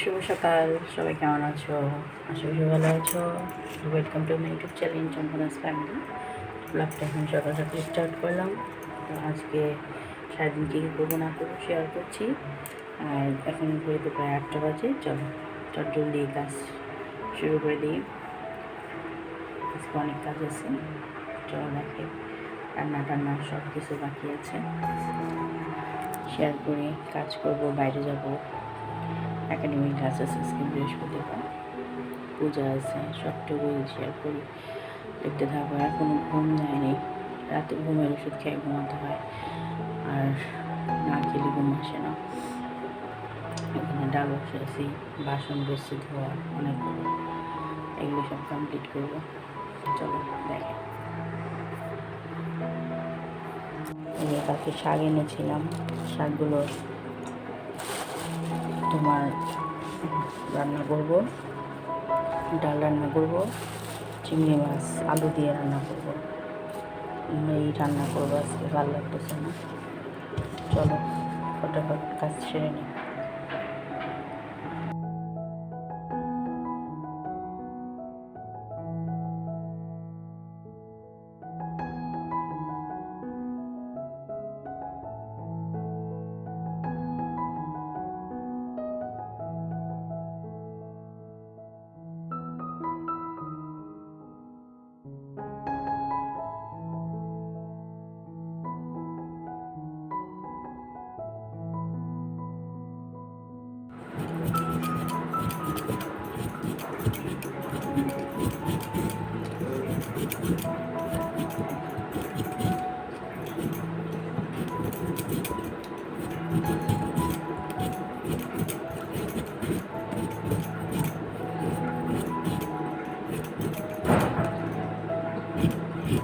শুভ সকাল। সবাই কেমন আছো? আশা করি ভালো আছো। Welcome to my YouTube channel চম্পনাস family ব্লগটা এখন সকাল সকাল স্টার্ট করলাম। তো আজকে সারাদিন কী কী করব না করব শেয়ার করছি। আর এখন ঘুরে তো প্রায় আটটা বাজে। চলো, চট জলদি কাজ শুরু করে দিই। আজকে অনেক কাজ আছে। চলো দেখে, রান্না টান্না সব কিছু বাকি আছে। শেয়ার করে, কাজ করব, বাইরে যাব। একাডেমিক ক্লাস আছে আজকে বৃহস্পতিবার। পূজা আছে সবটুকুই শেয়ার করি দেখতে থাকব আর কোনো ঘুম যায়নি রাতে ঘুমের ওষুধ খেয়ে ঘুমাতে হয়। আর না খেলে ঘুম আসে না। এখানে ডাল বসেছি বাসন বেশি ধোয়া অনেকগুলো এগুলো সব কমপ্লিট করব। চলো, দেখে। কালকে শাক এনেছিলাম, শাকগুলো তোমার রান্না করব, ডাল রান্না করব, চিংড়ি মাছ, আলু দিয়ে রান্না করব। এই রান্না করব আজকে, ভালো লাগতেছে না। চলো, ফটাফট কাজ সেরে নিই। কাজ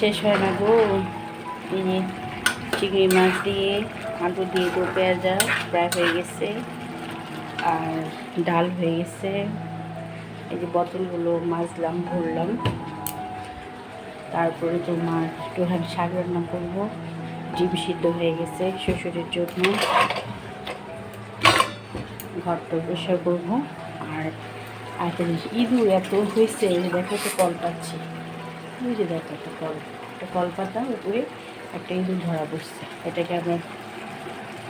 শেষ হয় না গো। এই যে চিংড়ি মাছ দিয়ে আলু দিয়ে দো পেঁয়াজা প্রায় হয়ে গেছে আর ডাল হয়ে গেছে। এই যে বোতলগুলো মাজলাম, ভরলাম। তারপরে তোমার একটুখানি শাক রান্না করব। ডিম সিদ্ধ হয়ে গেছে শ্বশুরের জন্য। ঘরটা পরিষ্কার করব। আর একটা জিনিস, ইঁদুর এত হয়েছে দেখো তো কল পাচ্ছি। যে দেখো একটা কল একটা কল পাতা উপরে একটা ইঁদুর ধরা পড়ছে। এটাকে আমরা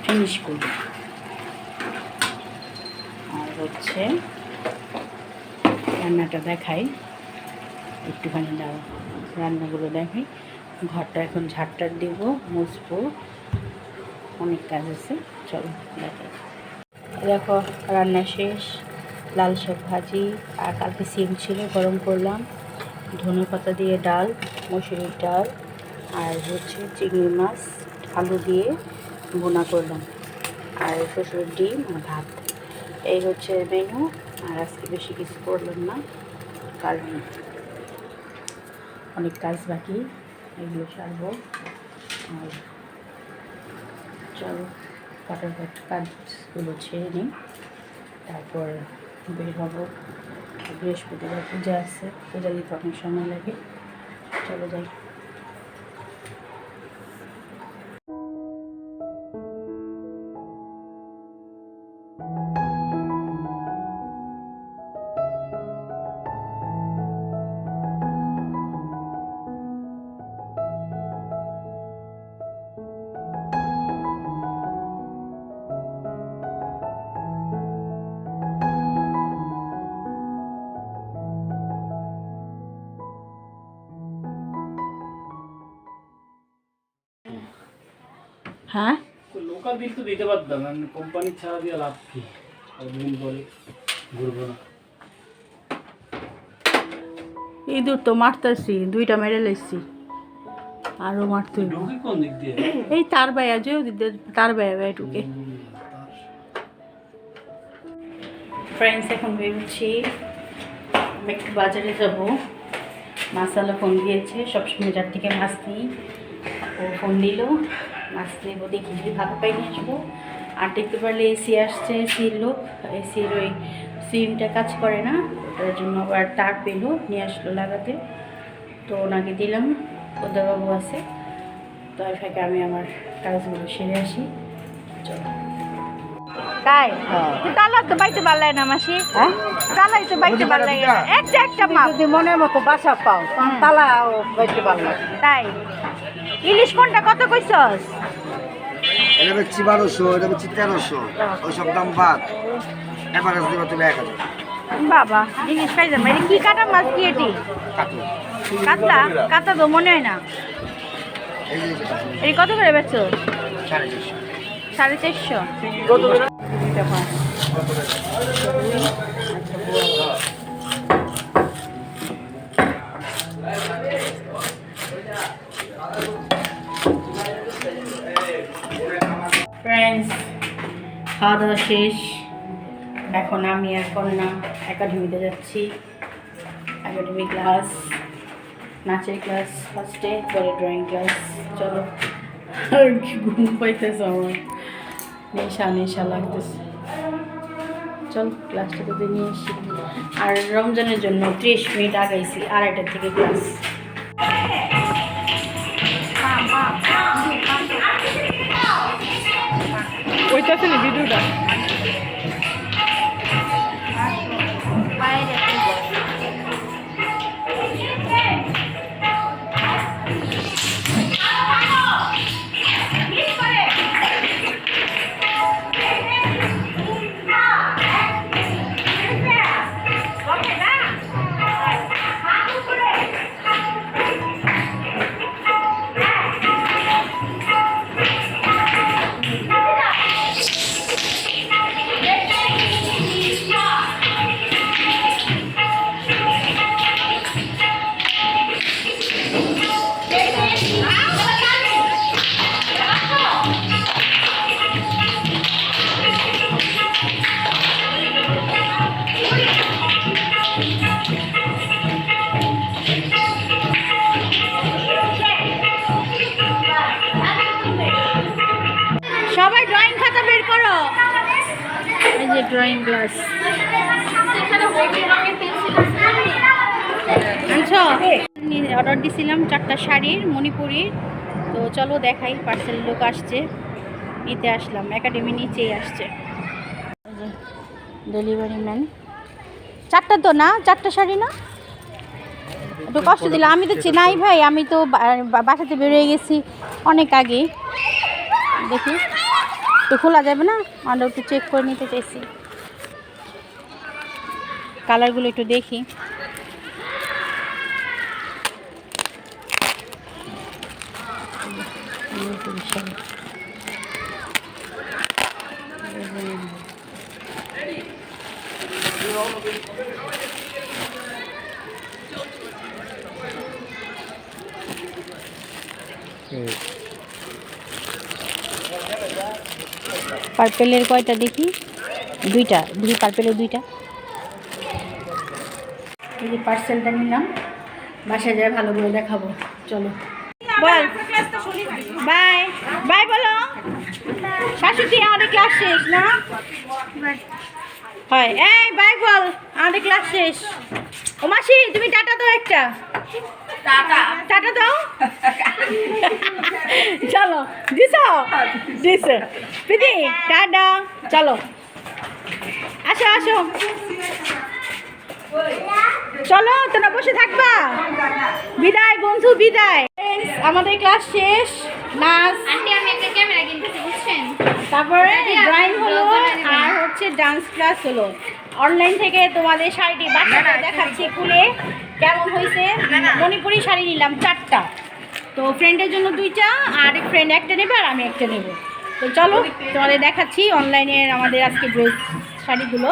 ফিনিশ করব আর হচ্ছে রান্নাটা দেখাই। একটুখানি দাও, রান্নাগুলো দেখাই। ঘরটা এখন ঝাড়টার দিব, মুছবো। অনেক কাজ আছে, চলো দেখাই। দেখো, রান্না শেষ। লাল শাক ভাজি, আর কালকে সিম ছিল, গরম করলাম। ধনে পাতা দিয়ে ডাল, মসুরির ডাল, আর হচ্ছে চিংড়ি মাছ, আলু দিয়ে বোনা করলাম। আর শ্বশুরের ডিম আর ভাত। এই হচ্ছে মেনু আর আজকে বেশি কিছু করলাম না, কারণ অনেক কাজ বাকি, এগুলো সারবো আর চলো, ফটাফট কাজগুলো ছেড়ে নিই। তারপর বের হব। বৃহস্পতিবার পূজা আছে, পূজা দিতে অনেক সময় লাগে। চলো যাই। হ্যাঁ? লোকাল বিল তো দিতে পারতাম কোম্পানির ছাড়া দিয়ে লাভ কি? দিন বলে ঘুরবো না। ইঁদুর তো মারতেছি দুইটা মেরে লেছি আরও মারতে এই তার বাইয়া যে তার বাইয়া বাইয়া ঢুকে। ফ্রেন্ডস এখন বেরোচ্ছি। আমি একটু বাজারে যাব। মাসালা ফোন দিয়েছে সবসময় যার থেকে মাছ নিই ও ফোন দিল। মাছ নেব দেখি যদি ভালো পাই নিয়ে আসব আর দেখতে পারলে এসি আসছে এসির লোক এসির ওই সুইমটা কাজ করে না ওটার জন্য আবার তার পেল নিয়ে আসলো লাগাতে। তো ওনাকে দিলাম বাবু আছে। তো এর ফাঁকে আমি আমার কাজগুলো সেরে আসি। চলো। তাই? তালা তো বাইতে না মাসি। হ্যাঁ? তালাই তো বাইতে পারলে না। একটা একটা মাপ। যদি মনের মতো বাসা পাও। তালা বাইতে তাই। ইলিশ কোনটা কত কইছস? এটা বেচছি বারোশো এটা বেচছি তেরোশো। ওইসব দাম বাদ। এভারেজ দেবো তুমি এক হাজার। বাবা জিনিস পাই যাবে। এটা কি কাটা মাছ কি এটি? কাতলা। কাতলা? তো মনে হয় না। এই এই কত করে বেচছো? সাড়ে চারশো। সাড়ে চারশো দুইটা মাছ ফ্রেন্ডস খাওয়া দাওয়া শেষ। এখন আমি আর কন্যা একাডেমিতে যাচ্ছি। একাডেমি ক্লাস, নাচের ক্লাস ফার্স্টে পরে ড্রয়িং ক্লাস চলো, আর কি ঘুম পাইতেছে আমার। নেশা নেশা লাগতেছে। চল ক্লাসটা তো নিয়ে আসি। আর রমজানের জন্য ত্রিশ মিনিট আগাইছি, আড়াইটার থেকে ক্লাস ওইটা আছে ভিডিওটা ড্রয়িং ক্লাস অর্ডার দিছিলাম চারটা শাড়ির মণিপুরির। তো চলো দেখাই পার্সেল লোক আসছে। নিতে আসলাম একাডেমি নিচেই আসছে। ডেলিভারি ম্যান চারটা তো না? চারটা শাড়ি না? একটু কষ্ট দিল আমি তো চেনাই ভাই আমি তো বাসাতে বেরিয়ে গেছি অনেক আগে। দেখি। তো খোলা যাবে না? আমরা একটু চেক করে নিতে চাইছি। কালারগুলো একটু দেখি। পার্পেলের কয়টা দেখি? দুইটা। দুই পার্পেলের দুইটা। এই যে পার্সেলটা নিলাম। বাসায় যায় ভালো করে দেখাবো। চলো। বল। বাই। বাই বলো। শাশুড়ি আমাদের ক্লাস শেষ না? হয়। এই বাই বল। আমাদের ক্লাস শেষ। ও মাসি তুমি টাটা দাও একটা। টাটা। দাও। চলো দিস দিস টাটা। চলো। আসো আসো। চলো, তোমরা বসে থাকবা। বিদায়, বন্ধু, বিদায়। আমাদের ক্লাস শেষ। নাচ আন্টি আমি একটা ক্যামেরা কিনতেছি বুঝছেন? তারপরে ড্রয়িং হলো। আর হচ্ছে ডান্স ক্লাস হলো। অনলাইন থেকে তোমাদের শাড়িটি বাচ্চাটা দেখাচ্ছি খুলে। কেমন হয়েছে? মণিপুরি শাড়ি নিলাম চারটা। তো ফ্রেন্ডের জন্য দুইটা আর ফ্রেন্ড একটা নেবে আর আমি একটা নেব। তো চলো তোমাদের দেখাচ্ছি অনলাইনের আমাদের আজকে ড্রেস শাড়িগুলো।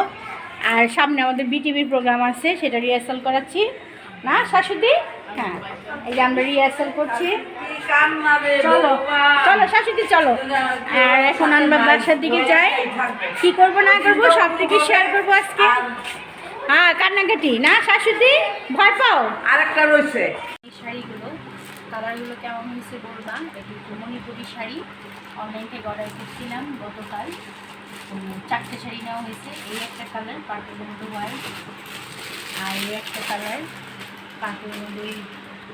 আর সামনে আমাদের বিটিভির প্রোগ্রাম আছে সেটা রিহার্সাল করাচ্ছি। না শাশুদি হ্যাঁ এই যে আমরা রিহার্সাল করছি। চলো চলো শাশুদি চলো। আর এখন আমরা বাসার দিকে যাই। কি করব না করব সব থেকে শেয়ার করব আজকে। হ্যাঁ কান্নাকাটি না শাশুড়ি? ভয় পাও? আরেকটা রয়েছে। এই শাড়িগুলো কালারগুলো কেমন হয়েছে এটি মণিপুরি শাড়ি। অনলাইন থেকে অর্ডার করছিলাম গতকাল। চারটে শাড়ি নেওয়া হয়েছে। এই একটা কালার পার্পেলের মধ্যে হোয়াইট আর এই একটা কালার পার্পেলের মধ্যে ওই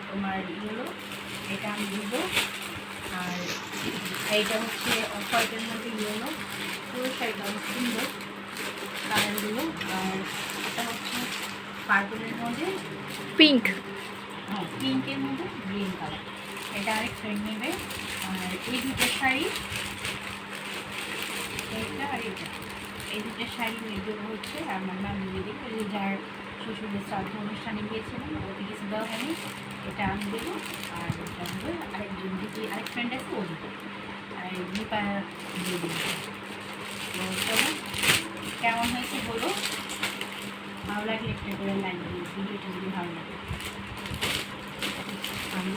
তোমার ইয়েলো এটা আমি দেবো। আর এইটা হচ্ছে অফ হোয়াইটের মধ্যে ইয়েলো পুরো শাড়িটা অনেক সুন্দর। কালারগুলো আর এটা হচ্ছে পার্পেলের মধ্যে। পিঙ্ক হ্যাঁ পিঙ্কের মধ্যে গ্রিন কালার এটা আরেক ফ্রেন্ড নেবে। আর এই দুটো শাড়ি এইটা আর এটা এই দুটো শাড়ি মেয়েদের হচ্ছে আমার নাম দিদি যার শ্বশুরের শ্রাদ্ধ অনুষ্ঠানে গিয়েছিলাম। ওদের কিছু দেওয়া হয়নি। এটা আমি দেব। আর এটা দেবো আরেকজন দিদি, আরেক ফ্রেন্ড আছে, ও আর নিপা দিয়ে দেবো। কেমন হয়েছে বলো? ভালো লাগলে একটা করে লাইন ভিডিওটা যদি ভালো লাগে। আমি